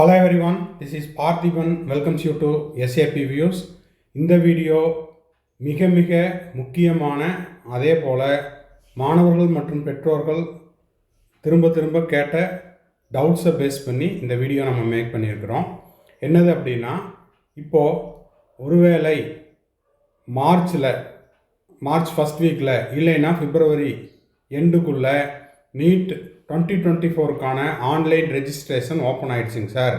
Hello everyone this is Parthiban welcomes you to SAP views இந்த video மிக மிக முக்கியமான அதே போல் மாணவர்கள் மற்றும் பெற்றோர்கள் திரும்ப திரும்ப கேட்ட டவுட்ஸை பேஸ் பண்ணி இந்த வீடியோ நம்ம மேக் பண்ணியிருக்கிறோம். என்னது அப்படின்னா இப்போது ஒருவேளை மார்ச்சில் மார்ச் ஃபஸ்ட் வீக்கில் இல்லைன்னா பிப்ரவரி எண்டுக்குள்ளே நீட் டுவெண்ட்டி டுவெண்ட்டி ஃபோருக்கான ஆன்லைன் ரெஜிஸ்ட்ரேஷன் ஓப்பன் ஆயிடுச்சுங்க சார்.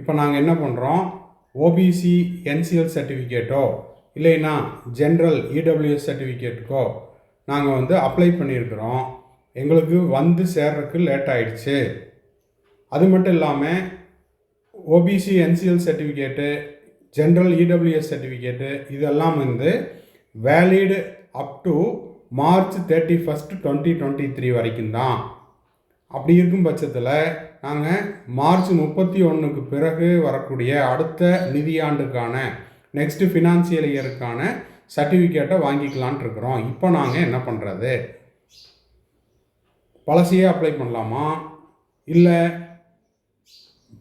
இப்போ நாங்கள் என்ன பண்ணுறோம் ஓபிசி என்சிஎல் சர்டிஃபிகேட்டோ இல்லைன்னா ஜென்ரல் இடபிள்யூஎஸ் சர்டிஃபிகேட்டுக்கோ நாங்கள் வந்து அப்ளை பண்ணியிருக்கிறோம். எங்களுக்கு வந்து சேர்றதுக்கு லேட் ஆயிடுச்சு. அது மட்டும் இல்லாமல் OBC NCL certificate general EWS certificate இதெல்லாம் வந்து valid up to March thirty first twenty twenty three வரைக்கும் தான். அப்படி இருக்கும் பட்சத்தில் நாங்கள் மார்ச் முப்பத்தி ஒன்றுக்கு பிறகு வரக்கூடிய அடுத்த நிதியாண்டுக்கான நெக்ஸ்ட்டு ஃபினான்சியல் இயருக்கான சர்டிஃபிகேட்டை வாங்கிக்கலான்ட்டு இருக்கிறோம். இப்போ நாங்கள் என்ன பண்ணுறது பழசையே அப்ளை பண்ணலாமா? இல்லை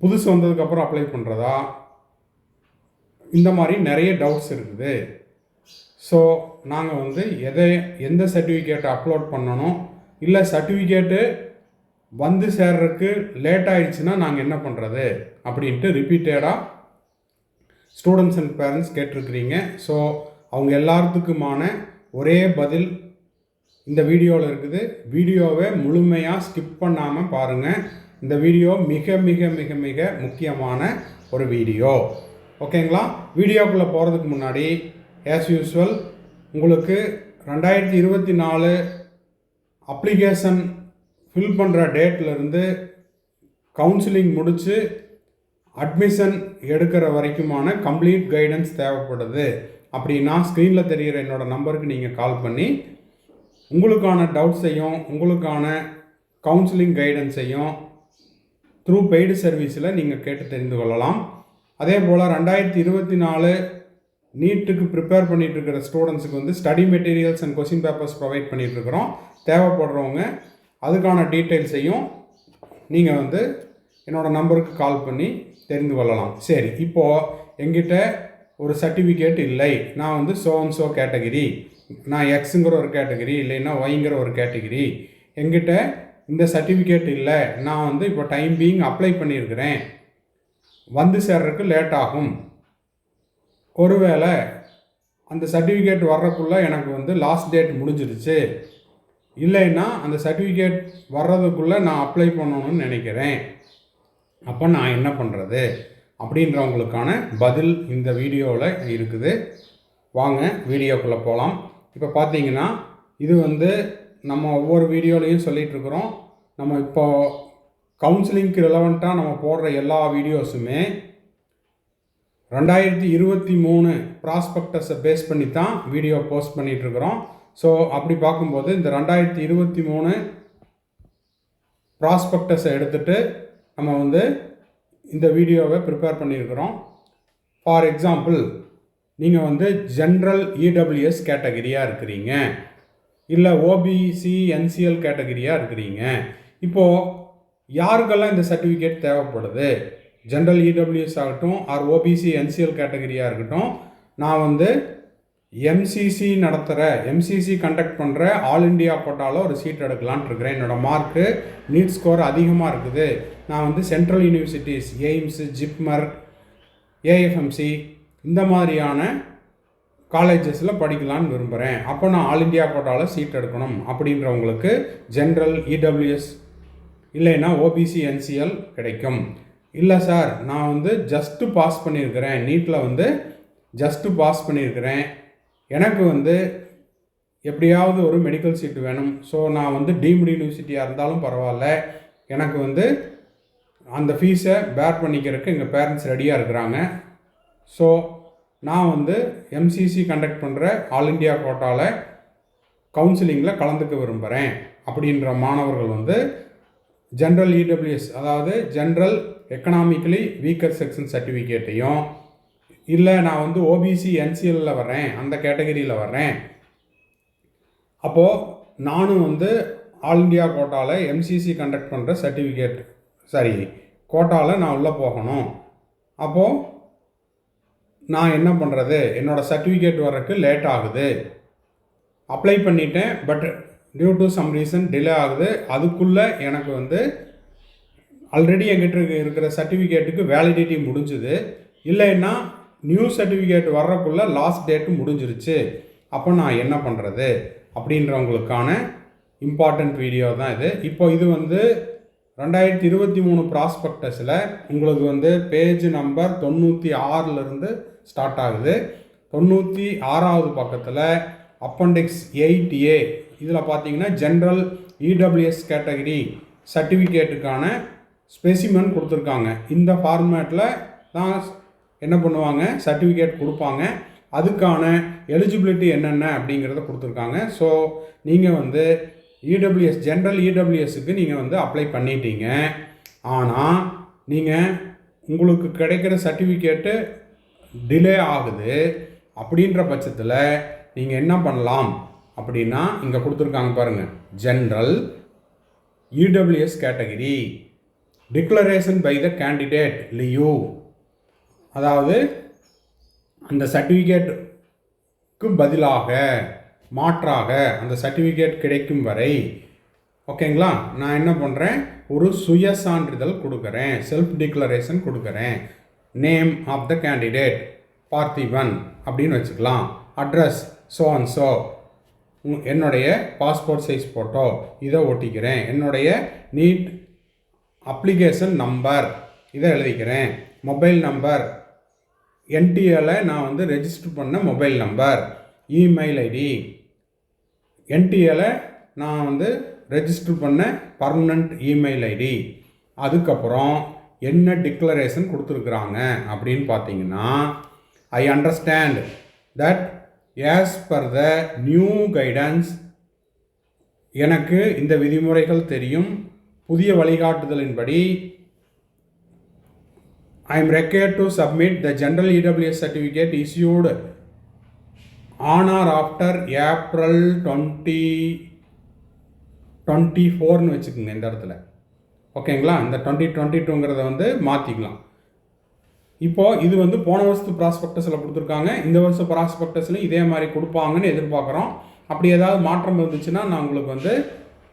புதுசு வந்ததுக்கப்புறம் அப்ளை பண்ணுறதா இந்த மாதிரி நிறைய டவுட்ஸ் இருக்குது. ஸோ நாங்கள் வந்து எதை எந்த சர்டிஃபிகேட்டை அப்லோட் பண்ணணும் இல்லை சர்டிஃபிகேட்டு வந்து சேர்றதுக்கு லேட் ஆயிடுச்சுன்னா நாங்கள் என்ன பண்ணுறது அப்படின்ட்டு ரிப்பீட்டடாக ஸ்டூடெண்ட்ஸ் அண்ட் பேரண்ட்ஸ் கேட்டிருக்கிறீங்க. ஸோ அவங்க எல்லாத்துக்குமான ஒரே பதில் இந்த வீடியோவில் இருக்குது. வீடியோவை முழுமையாக ஸ்கிப் பண்ணாமல் பாருங்கள் இந்த வீடியோ மிக மிக மிக மிக முக்கியமான ஒரு வீடியோ. ஓகேங்களா வீடியோக்குள்ளே போகிறதுக்கு முன்னாடி ஆஸ் யூஸ்வல் உங்களுக்கு ரெண்டாயிரத்தி இருபத்தி நாலு அப்ளிகேஷன் ஃபில் பண்ணுற டேட்லேருந்து கவுன்சிலிங் முடித்து அட்மிஷன் எடுக்கிற வரைக்குமான கம்ப்ளீட் கைடன்ஸ் தேவைப்படுது. அப்படின்னா ஸ்க்ரீனில் தெரிகிற என்னோடய நம்பருக்கு நீங்கள் கால் பண்ணி உங்களுக்கான டவுட்ஸையும் உங்களுக்கான கவுன்சிலிங் கைடன்ஸையும் த்ரூ பெய்டு சர்வீஸில் நீங்கள் கேட்டு தெரிந்து கொள்ளலாம். அதே போல் ரெண்டாயிரத்தி இருபத்தி நாலு நீட்டுக்கு ப்ரிப்பேர் பண்ணிட்டு இருக்கிற ஸ்டூடெண்ட்ஸுக்கு வந்து study materials and question papers provide பண்ணிகிட்ருக்குறோம் தேவைப்படுறவங்க அதுக்கான டீட்டெயில்ஸையும் நீங்கள் வந்து என்னோடய நம்பருக்கு கால் பண்ணி தெரிந்து கொள்ளலாம். சரி இப்போது எங்கிட்ட ஒரு சர்டிஃபிகேட் இல்லை. நான் வந்து சோ அண்ட் சோ கேட்டகிரி நான் எக்ஸுங்கிற ஒரு கேட்டகிரி இல்லைன்னா ஒய்ங்கிற ஒரு கேட்டகிரி எங்கிட்ட இந்த சர்டிஃபிகேட் இல்லை. நான் வந்து இப்போ டைம் பீயிங் அப்ளை பண்ணியிருக்கிறேன். வந்து சேர்றதுக்கு லேட் ஆகும். ஒருவேளை அந்த சர்டிஃபிகேட் வர்றதுக்குள்ளே எனக்கு வந்து லாஸ்ட் டேட் முடிஞ்சிருச்சு. இல்லைன்னா அந்த சர்டிஃபிகேட் வர்றதுக்குள்ளே நான் அப்ளை பண்ணணும்னு நினைக்கிறேன். அப்போ நான் என்ன பண்ணுறது அப்படின்றவங்களுக்கான பதில் இந்த வீடியோவில் இருக்குது. வாங்க வீடியோக்குள்ளே போகலாம் இப்போ பார்த்தீங்கன்னா இது வந்து நம்ம ஒவ்வொரு வீடியோலையும் சொல்லிகிட்ருக்குறோம் நம்ம இப்போ கவுன்சிலிங்க்கு ரிலவெண்ட்டாக நம்ம போடுற எல்லா வீடியோஸுமே ரெண்டாயிரத்தி இருபத்தி மூணு ப்ராஸ்பெக்டஸை பேஸ் பண்ணி தான் வீடியோ போஸ்ட் பண்ணிகிட்ருக்குறோம் ஸோ அப்படி பார்க்கும்போது இந்த ரெண்டாயிரத்தி இருபத்தி மூணு ப்ராஸ்பெக்டஸை எடுத்துகிட்டு நம்ம வந்து இந்த வீடியோவை ப்ரிப்பேர் பண்ணியிருக்கிறோம். ஃபார் எக்ஸாம்பிள் நீங்கள் வந்து ஜென்ரல் இடபிள்யூஎஸ் கேட்டகரியாக இருக்கிறீங்க. இல்லை ஓபிசி என்சிஎல் கேட்டகரியாக இருக்கிறீங்க. இப்போது யாருக்கெல்லாம் இந்த சர்டிஃபிகேட் தேவைப்படுது? ஜென்ரல் இடபிள்யூஎஸ் ஆகட்டும் ஆர் ஓபிசி என்சிஎல் கேட்டகரியாக இருக்கட்டும் நான் வந்து எம்சிசி நடத்துகிற எம்சிசி கண்டக்ட் பண்ணுற ஆல் இண்டியா போட்டாலும் ஒரு சீட் எடுக்கலான்ட்டு இருக்கிறேன். என்னோடய மார்க்கு நீட் ஸ்கோர் அதிகமாக இருக்குது. நான் வந்து central universities AIIMS JIPMER AFMC இந்த மாதிரியான காலேஜஸில் படிக்கலான்னு விரும்புகிறேன் அப்போ நான் ஆல் இண்டியா கோட்டாவில் சீட் எடுக்கணும். அப்படின்றவங்களுக்கு ஜென்ரல் இடபிள்யூஎஸ் இல்லைன்னா ஓபிசி என்சிஎல் கிடைக்கும். இல்லை சார் நான் வந்து ஜஸ்ட்டு பாஸ் பண்ணியிருக்கிறேன் நீட்டில் வந்து ஜஸ்ட்டு பாஸ் பண்ணியிருக்கிறேன் எனக்கு வந்து எப்படியாவது ஒரு மெடிக்கல் சீட்டு வேணும். ஸோ நான் வந்து டீம்டு யூனிவர்சிட்டியாக இருந்தாலும் பரவாயில்ல. எனக்கு வந்து அந்த ஃபீஸை பேர் பண்ணிக்கிறதுக்கு எங்கள் பேரண்ட்ஸ் ரெடியாக இருக்கிறாங்க. ஸோ நான் வந்து எம்சிசி கண்டக்ட் பண்ணுற ஆல் இண்டியா கோட்டாவில் கவுன்சிலிங்கில் கலந்துக்க விரும்புகிறேன் அப்படின்ற மாணவர்கள் வந்து ஜென்ரல் இடபிள்யூஎஸ் அதாவது ஜென்ரல் எக்கனாமிக்கலி வீக்கர் செக்ஷன் சர்டிஃபிகேட்டையும் இல்லை நான் வந்து ஓபிசி என்சிஎல்லில் வர்றேன் அந்த கேட்டகரியில் வர்றேன். அப்போது நானும் வந்து ஆல் இண்டியா கோட்டாவில் எம்சிசி கண்டக்ட் பண்ணுற சர்டிஃபிகேட் சாரி கோட்டாவில் நான் உள்ளே போகணும். அப்போது நான் என்ன பண்ணுறது என்னோடய சர்டிஃபிகேட் வர்றதுக்கு லேட் ஆகுது. அப்ளை பண்ணிட்டேன் but due to some reason delay ஆகுது. அதுக்குள்ளே எனக்கு வந்து ஆல்ரெடி என்கிட்ட இருக்கிற சர்டிஃபிகேட்டுக்கு வேலிடிட்டி முடிஞ்சுது. இல்லைன்னா நியூ சர்டிஃபிகேட் வர்றக்குள்ளே லாஸ்ட் டேட்டு முடிஞ்சிருச்சு. அப்போ நான் என்ன பண்ணுறது அப்படின்றவங்களுக்கான இம்பார்ட்டண்ட் வீடியோ தான் இது. இப்போ இது வந்து ரெண்டாயிரத்தி இருபத்தி மூணு ப்ராஸ்பெக்டஸில் உங்களுக்கு வந்து பேஜ் நம்பர் தொண்ணூற்றி ஆறிலிருந்து ஸ்டார்ட் ஆகுது. தொண்ணூற்றி ஆறாவது பக்கத்தில் அப்பண்டிக்ஸ் எயிட் ஏ இதில் பார்த்தீங்கன்னா ஜென்ரல் இடபிள்யூஎஸ் கேட்டகரி சர்டிஃபிகேட்டுக்கான ஸ்பெசிமன் கொடுத்துருக்காங்க. இந்த ஃபார்மேட்டில் தான் என்ன பண்ணுவாங்க? சர்டிஃபிகேட் கொடுப்பாங்க. அதுக்கான எலிஜிபிலிட்டி என்னென்ன அப்படிங்கிறத கொடுத்துருக்காங்க. ஸோ நீங்கள் வந்து இடபிள்யூஎஸ் ஜென்ரல் இடபிள்யூஎஸ்க்கு நீங்கள் வந்து அப்ளை பண்ணிட்டீங்க. ஆனால் நீங்கள் உங்களுக்கு கிடைக்கிற சர்டிஃபிகேட்டு டிலே ஆகுது. அப்படின்ற பட்சத்தில் நீங்கள் என்ன பண்ணலாம்? அப்படின்னா இங்கே கொடுத்துருக்காங்க பாருங்கள் general EWS category declaration by the candidate Liu அதாவது அந்த சர்டிஃபிகேட்டுக்கு பதிலாக மாற்றாக அந்த சர்டிஃபிகேட் கிடைக்கும் வரை ஓகேங்களா? நான் என்ன பண்ணுறேன் ஒரு சுய சான்றிதழ் கொடுக்குறேன். செல்ஃப் டிக்ளரேஷன் கொடுக்குறேன். Name of the candidate Parthiban அப்படின்னு வச்சுக்கலாம். அட்ரஸ் ஸோ அண்ட் ஸோ என்னுடைய பாஸ்போர்ட் சைஸ் ஃபோட்டோ இதை ஒட்டிக்கிறேன். என்னுடைய நீட் அப்ளிகேஷன் நம்பர் இதை எழுதிக்கிறேன். மொபைல் நம்பர் என்டிஏல நான் வந்து ரெஜிஸ்டர் பண்ண மொபைல் நம்பர் இமெயில் ஐடி என்டிஏல நான் வந்து ரெஜிஸ்டர் பண்ண பர்மனண்ட் இமெயில் ஐடி அதுக்கப்புறம் என்ன டிக்ளரேஷன் கொடுத்துருக்குறாங்க அப்படின்னு பார்த்தீங்கன்னா I understand that as per the new guidance எனக்கு இந்த விதிமுறைகள் தெரியும். புதிய வழிகாட்டுதலின்படி I am required to submit the general EWS certificate issued on or after April twenty twenty ஃபோர்னு வச்சுக்கோங்க இந்த இடத்துல. ஓகேங்களா இந்த டுவெண்ட்டி டுவெண்ட்டி டூங்கிறத வந்து மாற்றிக்கலாம் இப்போது இது வந்து போன வருஷத்து ப்ராஸ்பெக்டஸில் கொடுத்துருக்காங்க. இந்த வருஷம் ப்ராஸ்பெக்டஸ்லையும் இதே மாதிரி கொடுப்பாங்கன்னு எதிர்பார்க்குறோம். அப்படி ஏதாவது மாற்றம் இருந்துச்சுன்னா நான் உங்களுக்கு வந்து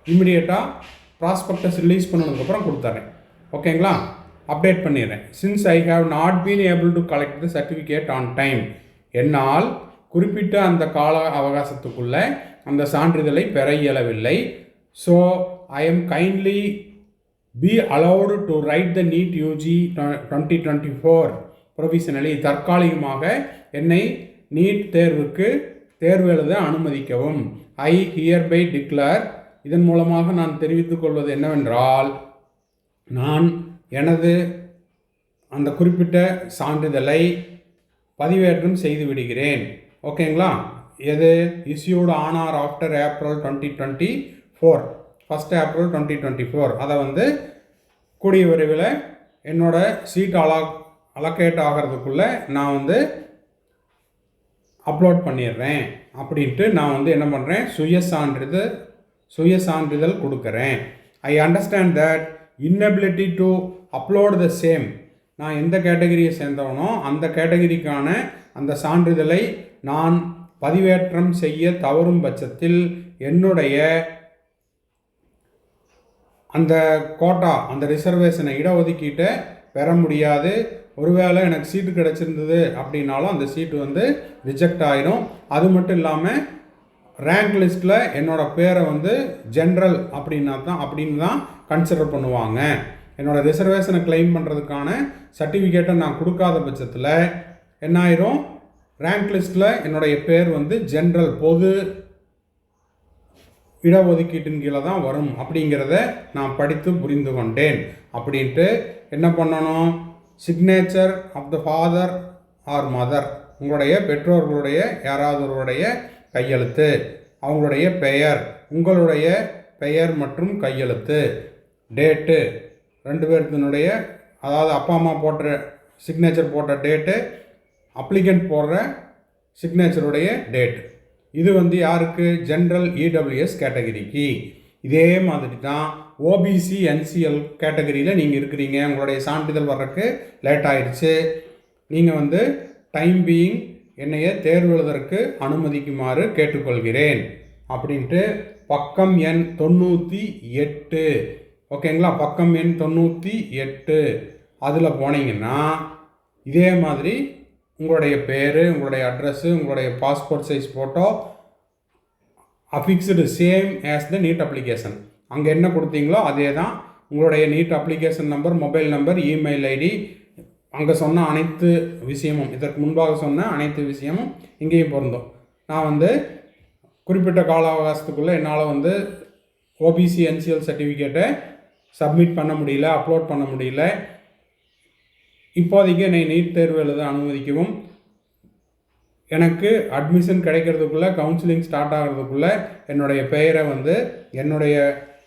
இம்மிடியேட்டாக ப்ராஸ்பெக்டஸ் ரிலீஸ் பண்ணதுக்கப்புறம் கொடுத்துட்றேன் ஓகேங்களா அப்டேட் பண்ணிடுறேன் since I have not been able to collect the certificate on time என்னால் குறிப்பிட்ட அந்த கால அவகாசத்துக்குள்ளே அந்த சான்றிதழை பெற இயலவில்லை. So I am kindly be allowed to write the NEET UG twenty twenty four provisionally தற்காலிகமாக என்னை நீட் தேர்வுக்கு தேர்வு எழுத அனுமதிக்கவும். ஐ ஹியர் பை டிக்ளேர் இதன் மூலமாக நான் தெரிவித்துக் கொள்வது என்னவென்றால் நான் எனது அந்த குறிப்பிட்ட சான்றிதழை பதிவேற்றம் செய்து விடுகிறேன் ஓகேங்களா? எது? Issued on or after April twenty twenty four first April twenty twenty four அதை வந்து கூடிய விரைவில் என்னோட சீட் அலா அலோகேட் ஆகிறதுக்குள்ளே நான் வந்து அப்லோட் பண்ணிடுறேன். அப்படின்ட்டு நான் வந்து என்ன பண்ணுறேன் சுய சான்றிதழ் சுய சான்றிதழ் கொடுக்குறேன். I understand that inability to upload the same நான் எந்த கேட்டகரியை சேர்ந்தவனோ அந்த கேட்டகரிக்கான அந்த சான்றிதழை நான் பதிவேற்றம் செய்ய தவறும் பட்சத்தில் என்னுடைய அந்த கோட்டா அந்த ரிசர்வேஷனை இடஒதுக்கீட்டை பெற முடியாது. ஒருவேளை எனக்கு சீட்டு கிடச்சிருந்தது அப்படின்னாலும் அந்த சீட்டு வந்து ரிஜெக்ட் ஆயிரும். அது மட்டும் இல்லாமல் ரேங்க் லிஸ்ட்டில் என்னோடய பேரை வந்து ஜென்ரல் அப்படின்னா தான் அப்படின்னு தான் கன்சிடர் பண்ணுவாங்க. என்னோடய ரிசர்வேஷனை கிளைம் பண்ணுறதுக்கான சர்டிஃபிகேட்டை நான் கொடுக்காத பட்சத்தில் என்ன ஆயிரும் ரேங்க் லிஸ்ட்டில் என்னுடைய பேர் வந்து ஜென்ரல் பொது இடஒதுக்கீட்டின் கீழே தான் வரும் அப்படிங்கிறத நான் படித்து புரிந்து கொண்டேன். அப்படின்ட்டு என்ன பண்ணணும்? Signature of the father or mother உங்களுடைய பெற்றோர்களுடைய யாராவது ஒருவருடைய கையெழுத்து. அவங்களுடைய பெயர் உங்களுடைய பெயர் மற்றும் கையெழுத்து. டேட்டு ரெண்டு பேர்த்தினுடைய அதாவது அப்பா அம்மா போட்ட சிக்னேச்சர் போட்ட டேட்டு அப்ளிகண்ட் போடுற சிக்னேச்சருடைய டேட் இது வந்து யாருக்கு? ஜென்ரல் இடபிள்யூஎஸ் கேட்டகரிக்கு இதே மாதிரி தான் ஓபிசி என்சிஎல் கேட்டகரியில் நீங்கள் இருக்கிறீங்க. உங்களுடைய சான்றிதழ் வர்றதுக்கு லேட் ஆயிடுச்சு. நீங்கள் வந்து டைம் பீயிங் என்னைய தேர்வெழுதற்கு அனுமதிக்குமாறு கேட்டுக்கொள்கிறேன். அப்படின்ட்டு பக்கம் எண் தொண்ணூற்றி எட்டு. ஓகேங்களா? பக்கம் எண் தொண்ணூற்றி எட்டு. அதில் போனீங்கன்னா இதே மாதிரி உங்களுடைய பேர் உங்களுடைய அட்ரஸ்ஸு உங்களுடைய passport size photo affixed same as the NEET application அங்கே என்ன கொடுத்தீங்களோ அதே தான் உங்களுடைய NEET application number mobile number email ID அங்கே சொன்ன அனைத்து விஷயமும் இதற்கு முன்பாக சொன்ன அனைத்து விஷயமும் இங்கேயும் பொருந்தும். நான் வந்து குறிப்பிட்ட கால அவகாசத்துக்குள்ளே என்னால் வந்து ஓபிசி என்சிஎல் சர்டிஃபிகேட்டை சப்மிட் பண்ண முடியல அப்லோட் பண்ண முடியல. இப்போதைக்கு என்னை நீட் தேர்வு எழுத அனுமதிக்கவும். எனக்கு அட்மிஷன் கிடைக்கிறதுக்குள்ளே கவுன்சிலிங் ஸ்டார்ட் ஆகிறதுக்குள்ளே என்னுடைய பெயரை வந்து என்னுடைய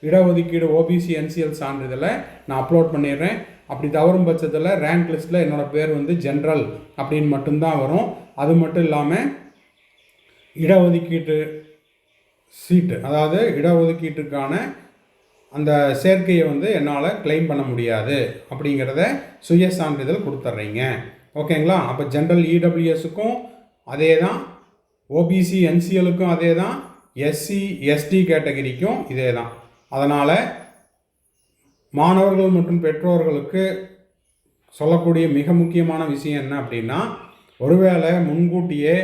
இடஒதுக்கீடு ஓபிசி என்சிஎல் சான்றிதழை நான் அப்லோட் பண்ணிடுறேன். அப்படி தவறும் பட்சத்தில் ரேங்க் லிஸ்ட்டில் என்னோடய பேர் வந்து ஜென்ரல் அப்படின்னு மட்டும்தான் வரும். அது மட்டும் இல்லாமல் இடஒதுக்கீட்டு சீட்டு அதாவது இடஒதுக்கீட்டுக்கான அந்த சேர்க்கையை வந்து என்னால் கிளைம் பண்ண முடியாது அப்படிங்கிறத சுய சான்றிதழ் கொடுத்துட்றீங்க ஓகேங்களா? அப்போ ஜென்ரல் இடபிள்யூஎஸுக்கும் அதே தான் ஓபிசி என்சிஎலுக்கும் அதே தான் எஸ்சி எஸ்டி கேட்டகரிக்கும் இதே தான் அதனால் மாணவர்கள் மற்றும் பெற்றோர்களுக்கு சொல்லக்கூடிய மிக முக்கியமான விஷயம் என்ன அப்படின்னா ஒருவேளை முன்கூட்டியே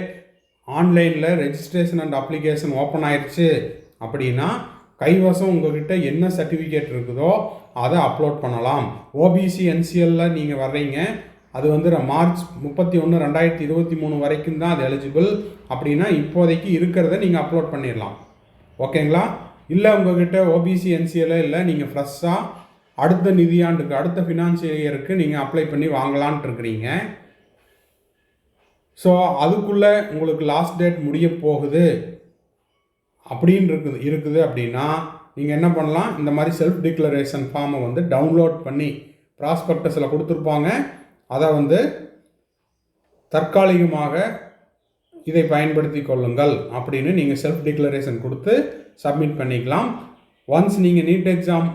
ஆன்லைனில் ரெஜிஸ்ட்ரேஷன் அண்ட் அப்ளிகேஷன் ஓப்பன் ஆயிடுச்சு அப்படின்னா கைவசம் உங்ககிட்ட என்ன சர்டிஃபிகேட் இருக்குதோ அதை அப்லோட் பண்ணலாம். ஓபிசி என்சிஎல்ல நீங்கள் வர்றீங்க அது வந்து மார்ச் முப்பத்தி ஒன்று ரெண்டாயிரத்தி இருபத்தி மூணு வரைக்கும் தான் அது எலிஜிபிள் அப்படின்னா இப்போதைக்கு இருக்கிறத நீங்கள் அப்லோட் பண்ணிடலாம். ஓகேங்களா? இல்லை உங்ககிட்ட ஓபிசி என்சிஎல்ல இல்லை நீங்கள் ஃப்ரெஷ்ஷாக அடுத்த நிதியாண்டுக்கு அடுத்த ஃபினான்ஷியல் இயருக்கு நீங்கள் அப்ளை பண்ணி வாங்கலான்ட்டு இருக்கிறீங்க. ஸோ அதுக்குள்ளே உங்களுக்கு லாஸ்ட் டேட் முடிய போகுது. அப்படின்னு இருக்குது இருக்குது அப்படின்னா நீங்கள் என்ன பண்ணலாம்? இந்த மாதிரி செல்ஃப் டிக்ளரேஷன் ஃபார்மை வந்து டவுன்லோட் பண்ணி ப்ராஸ்பெக்டஸில் கொடுத்துருப்பாங்க. அதை வந்து தற்காலிகமாக இதை பயன்படுத்தி கொள்ளுங்கள் அப்படின்னு நீங்கள் செல்ஃப் டிக்ளரேஷன் கொடுத்து சப்மிட் பண்ணிக்கலாம். ஒன்ஸ் நீங்கள் நீட் எக்ஸாம்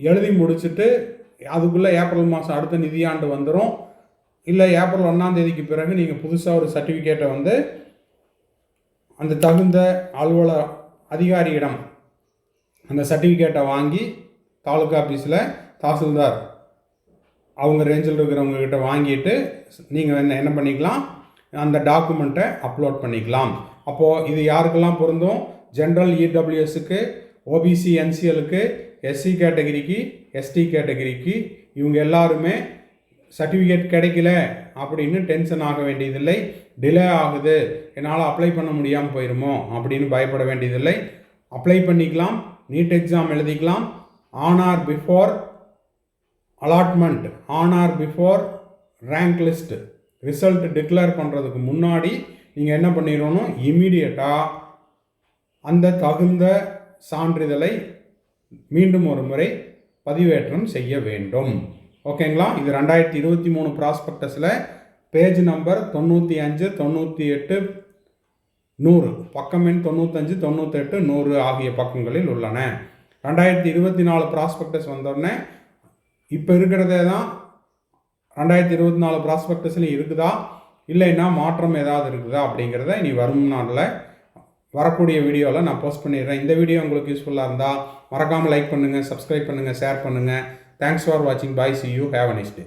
எழுதி முடிச்சுட்டு அதுக்குள்ளே ஏப்ரல் மாதம் அடுத்த நிதியாண்டு வந்துடும் இல்லை ஏப்ரல் ஒன்றாந்தேதிக்கு பிறகு நீங்கள் புதுசாக ஒரு சர்டிஃபிகேட்டை வந்து அந்த தகுந்த அலுவலர் அதிகாரியிடம் அந்த சர்டிஃபிகேட்டை வாங்கி தாலுகா ஆஃபீஸில் தாசில்தார் அவங்க ரேஞ்சில் இருக்கிறவங்கக்கிட்ட வாங்கிட்டு நீங்கள் என்ன என்ன பண்ணிக்கலாம்? அந்த டாக்குமெண்ட்டை அப்லோட் பண்ணிக்கலாம். அப்போது இது யாருக்கெல்லாம் பொருந்தும்? ஜென்ரல் இடபிள்யூஎஸுக்கு ஓபிசி என்சிஎலுக்கு எஸ்சி கேட்டகிரிக்கு எஸ்டி கேட்டகிரிக்கு இவங்க எல்லாருமே சர்டிஃபிகேட் கிடைக்கல அப்படின்னு டென்ஷன் ஆக வேண்டியதில்லை. டிலே ஆகுது. என்னால் அப்ளை பண்ண முடியாமல் போயிருமோ அப்படின்னு பயப்பட வேண்டியதில்லை. அப்ளை பண்ணிக்கலாம். நீட் எக்ஸாம் எழுதிக்கலாம். On or before allotment on or before rank list result declare பண்ணுறதுக்கு முன்னாடி நீங்கள் என்ன பண்ணிடணும்? இமீடியட்டாக அந்த தகுந்த சான்றிதழை மீண்டும் ஒரு முறை பதிவேற்றம் செய்ய வேண்டும். ஓகேங்களா இது ரெண்டாயிரத்தி இருபத்தி மூணு ப்ராஸ்பெக்டஸில் பேஜ் நம்பர் தொண்ணூற்றி அஞ்சு தொண்ணூற்றி எட்டு நூறு. பக்கம் எண் தொண்ணூத்தஞ்சு தொண்ணூத்தெட்டு நூறு ஆகிய பக்கங்களில் உள்ளன. ரெண்டாயிரத்தி இருபத்தி நாலு ப்ராஸ்பெக்டஸ் வந்தோடனே இப்போ இருக்கிறதே தான் ரெண்டாயிரத்தி இருபத்தி நாலு ப்ராஸ்பெக்டஸ்லையும் இருக்குதா? இல்லைன்னா மாற்றம் ஏதாவது இருக்குதா அப்படிங்கிறத இனி வரும் நாளில் வரக்கூடிய வீடியோவில் நான் போஸ்ட் பண்ணிடுறேன். இந்த வீடியோ உங்களுக்கு யூஸ்ஃபுல்லாக இருந்தால் மறக்காமல் லைக் பண்ணுங்கள் சப்ஸ்கிரைப் பண்ணுங்கள் ஷேர் பண்ணுங்கள் தேங்க்ஸ் ஃபார் வாட்சிங் bye see you have a next day